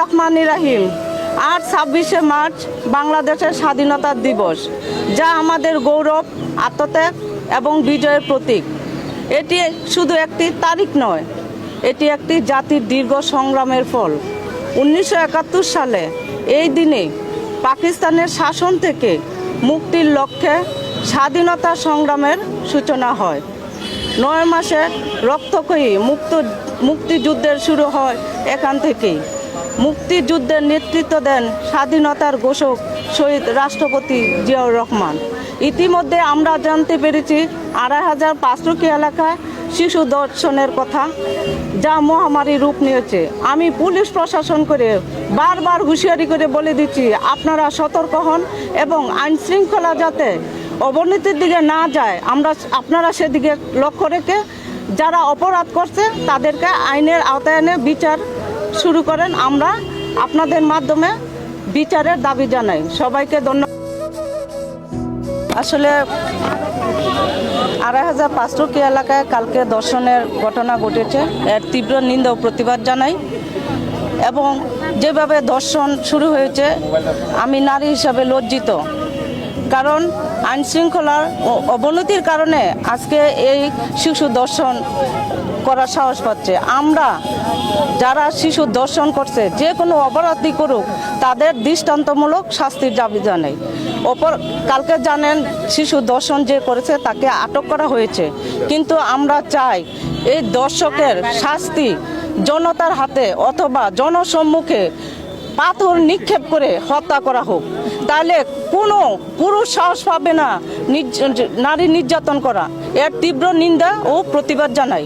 রহমান রাহিম। আজ ছাব্বিশে মার্চ, বাংলাদেশের স্বাধীনতা দিবস, যা আমাদের গৌরব, আত্মত্যাগ এবং বিজয়ের প্রতীক। এটি শুধু একটি তারিখ নয়, এটি একটি জাতির দীর্ঘ সংগ্রামের ফল। উনিশশো একাত্তর সালে এই দিনে পাকিস্তানের শাসন থেকে মুক্তির লক্ষ্যে স্বাধীনতা সংগ্রামের সূচনা হয়। নয় মাসে রক্তক্ষয়ী মুক্ত মুক্তিযুদ্ধের শুরু হয় এখান থেকেই। মুক্তিযুদ্ধের নেতৃত্ব দেন স্বাধীনতার ঘোষক শহীদ রাষ্ট্রপতি জিয়াউর রহমান। ইতিমধ্যে আমরা জানতে পেরেছি আড়াই হাজার পাঁচশোকি এলাকায় শিশু দর্শনের কথা যা মহামারী রূপ নিয়েছে। আমি পুলিশ প্রশাসন করে বারবার হুঁশিয়ারি করে বলে দিচ্ছি, আপনারা সতর্ক হন এবং আইন শৃঙ্খলা যাতে অবনতির দিকে না যায়, আমরা আপনারা সেদিকে লক্ষ্য রেখে যারা অপরাধ করছে তাদেরকে আইনের আওতায় বিচার শুরু করেন আমরা আপনাদের মাধ্যমে বিচারের দাবি জানাই। সবাইকে ধন্যবাদ আসলে আড়াই হাজার পাঁচশোটি এলাকায় কালকে দর্শনের ঘটনা ঘটেছে। এর তীব্র নিন্দা ও প্রতিবাদ জানাই। এবং যেভাবে দর্শন শুরু হয়েছে, আমি নারী হিসাবে লজ্জিত। কারণ আইন শৃঙ্খলার অবনতির কারণে আজকে এই শিশু দর্শন করার সাহস পাচ্ছে। আমরা যারা শিশু দর্শন করছে, যে কোনো অপরাধী করুক, তাদের দৃষ্টান্তমূলক শাস্তির দাবি জানাই। অপর, কালকে জানেন শিশু দর্শন যে করেছে, তাকে আটক করা হয়েছে। কিন্তু আমরা চাই এই দর্শকের শাস্তি জনতার হাতে অথবা জনসম্মুখে পাথর নিক্ষেপ করে হত্যা করা হোক। তাহলে কোনো পুরুষ সাহস পাবে না নারী নির্যাতন করা। এর তীব্র নিন্দা ও প্রতিবাদ জানাই।